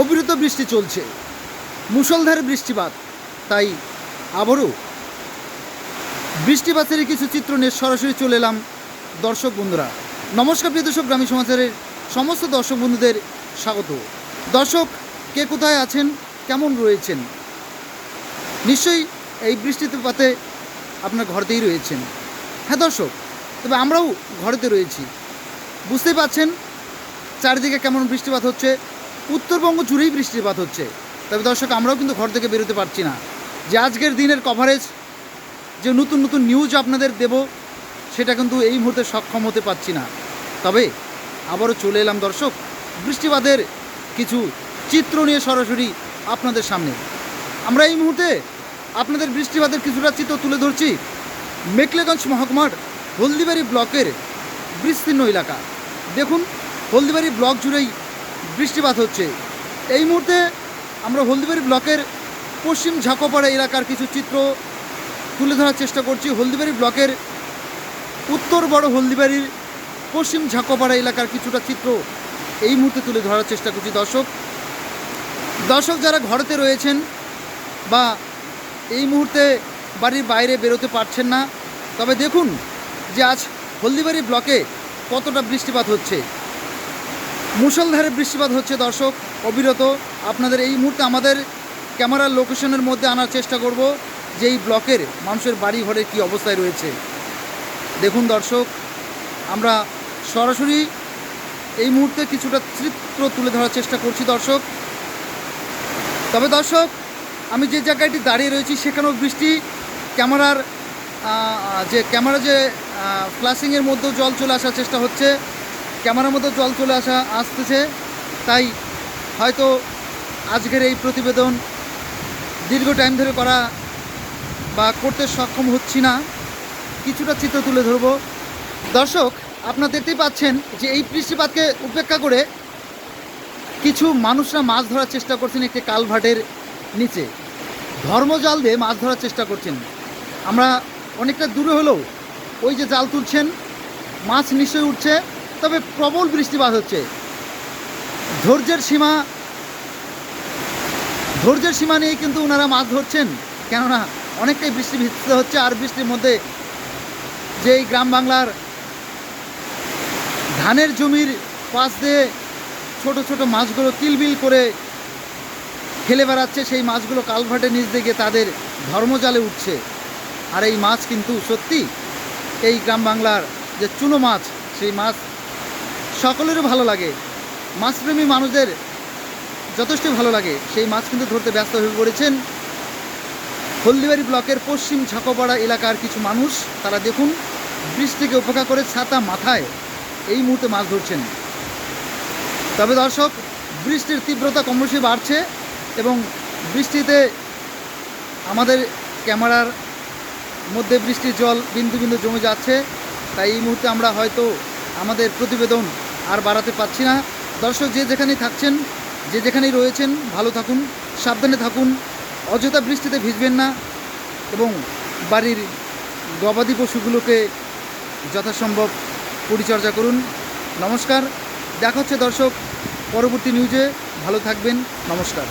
অবিরত বৃষ্টি চলছে। মুষলধারে বৃষ্টিপাত। তাই আবারও বৃষ্টিপাতের কিছু চিত্র নিয়ে সরাসরি চলে এলাম দর্শক বন্ধুরা। নমস্কার প্রিয় দর্শক গ্রামীণ সমাচারের সমস্ত দর্শক বন্ধুদের স্বাগত। দর্শক, কে কোথায় আছেন? কেমন রয়েছেন? নিশ্চয়ই এই বৃষ্টিতে পাতে আপনার ঘরতেই রয়েছেন। হ্যাঁ দর্শক, তবে আমরাও ঘরেতে রয়েছি। বুঝতেই পাচ্ছেন চারিদিকে কেমন বৃষ্টিপাত হচ্ছে। উত্তরবঙ্গ জুড়েই বৃষ্টিপাত হচ্ছে। তবে দর্শক, আমরাও কিন্তু ঘর থেকে বেরোতে পারছি না। যে আজকের দিনের কভারেজ যে নতুন নতুন নিউজ আপনাদের দেব, সেটা কিন্তু এই মুহূর্তে সক্ষম হতে পারছি না। তবে আবারও চলে এলাম দর্শক, বৃষ্টিপাতের কিছু চিত্র নিয়ে সরাসরি আপনাদের সামনে। আমরা এই মুহূর্তে আপনাদের বৃষ্টিপাতের কিছুটা চিত্র তুলে ধরছি। মেকলেগঞ্জ মহকুমার হলদিবাড়ি ব্লকের বিস্তীর্ণ এলাকা। দেখুন, হলদিবাড়ি ব্লক জুড়েই বৃষ্টিপাত হচ্ছে। এই মুহূর্তে আমরা হলদিবাড়ি ব্লকের পশ্চিম ঝাঁকোপাড়া এলাকার কিছু চিত্র তুলে ধরার চেষ্টা করছি। হলদিবাড়ি ব্লকের উত্তর বড় হলদিবাড়ির পশ্চিম ঝাঁকোপাড়া এলাকার কিছুটা চিত্র এই মুহূর্তে তুলে ধরার চেষ্টা করছি দর্শক। দর্শক যারা ঘরেতে রয়েছেন বা এই মুহূর্তে বাড়ির বাইরে বেরোতে পারছেন না, তবে দেখুন যে আজ হলদিবাড়ি ব্লকে কতটা বৃষ্টিপাত হচ্ছে। মুষলধারে বৃষ্টিপাত হচ্ছে, দর্শক। অবিরত আপনাদের এই মুহূর্তে আমাদের ক্যামেরার লোকেশনের মধ্যে আনার চেষ্টা করব, যে এই ব্লকের মানুষের বাড়ি ঘরের কী অবস্থায় রয়েছে। দেখুন, দর্শক, আমরা সরাসরি এই মুহূর্তে কিছুটা চিত্র তুলে ধরার চেষ্টা করছি, দর্শক। তবে, দর্শক, আমি যে জায়গাটি দাঁড়িয়ে রয়েছি, সেখানেও বৃষ্টি, ক্যামেরার যে ক্যামেরা যে ফ্ল্যাশিংয়ের মধ্যেও জল চলে আসার চেষ্টা হচ্ছে। ক্যামেরার মতো জল চলে আসা আসতেছে। তাই হয়তো আজকের এই প্রতিবেদন দীর্ঘ টাইম ধরে করা বা করতে সক্ষম হচ্ছি না। কিছুটা চিত্র তুলে ধরবো। দর্শক, আপনারা দেখতেই পাচ্ছেন যে এই বৃষ্টিপাতকে উপেক্ষা করে কিছু মানুষরা মাছ ধরার চেষ্টা করছেন একটি কালভার্টের নিচে। ধর্মজাল দিয়ে মাছ ধরার চেষ্টা করছেন। আমরা অনেকটা দূরে হলেও ওই যে জাল তুলছেন, মাছ নিশ্চয়ই উঠছে। তবে প্রবল বৃষ্টিপাত হচ্ছে। ধৈর্যের সীমা ধৈর্যের সীমা নিয়ে কিন্তু ওনারা মাছ ধরছেন। কেননা অনেকটাই বৃষ্টি ভিজতে হচ্ছে আর বৃষ্টির মধ্যে যে এই গ্রাম বাংলার ধানের জমির পাশ দিয়ে ছোট ছোট মাছগুলো কিলবিল করে খেলে বেড়াচ্ছে, সেই মাছগুলো কালভার্টের নিচ গিয়ে তাদের ধর্মজালে উঠছে। আর এই মাছ কিন্তু সত্যি এই গ্রাম বাংলার যে চুনো মাছ, সেই মাছ সকলেরও ভালো লাগে। মাছপ্রেমী মানুষদের যথেষ্ট ভালো লাগে। সেই মাছ কিন্তু ধরতে ব্যস্ত হয়ে পড়েছেন। হলদিবাড়ি ব্লকের পশ্চিম ঝাঁকোপাড়া এলাকার কিছু মানুষ, তারা দেখুন বৃষ্টিকে উপেক্ষা করে ছাতা মাথায় এই মুহূর্তে মাছ ধরছেন। তবে দর্শক, বৃষ্টির তীব্রতা ক্রমশই বাড়ছে এবং বৃষ্টিতে আমাদের ক্যামেরার মধ্যে বৃষ্টির জল বিন্দু বিন্দু জমে যাচ্ছে। তাই এই মুহূর্তে আমরা হয়তো আমাদের প্রতিবেদন আর বাড়াতে পারছি না। দর্শক, যে যেখানেই থাকছেন, যে যেখানেই রয়েছেন, ভালো থাকুন, সাবধানে থাকুন, অযথা বৃষ্টিতে ভিজবেন না এবং বাড়ির গবাদি পশুগুলোকে যথাসম্ভব পরিচর্যা করুন। নমস্কার, দেখা হচ্ছে দর্শক, পরবর্তী নিউজে ভালো থাকবেন, নমস্কার।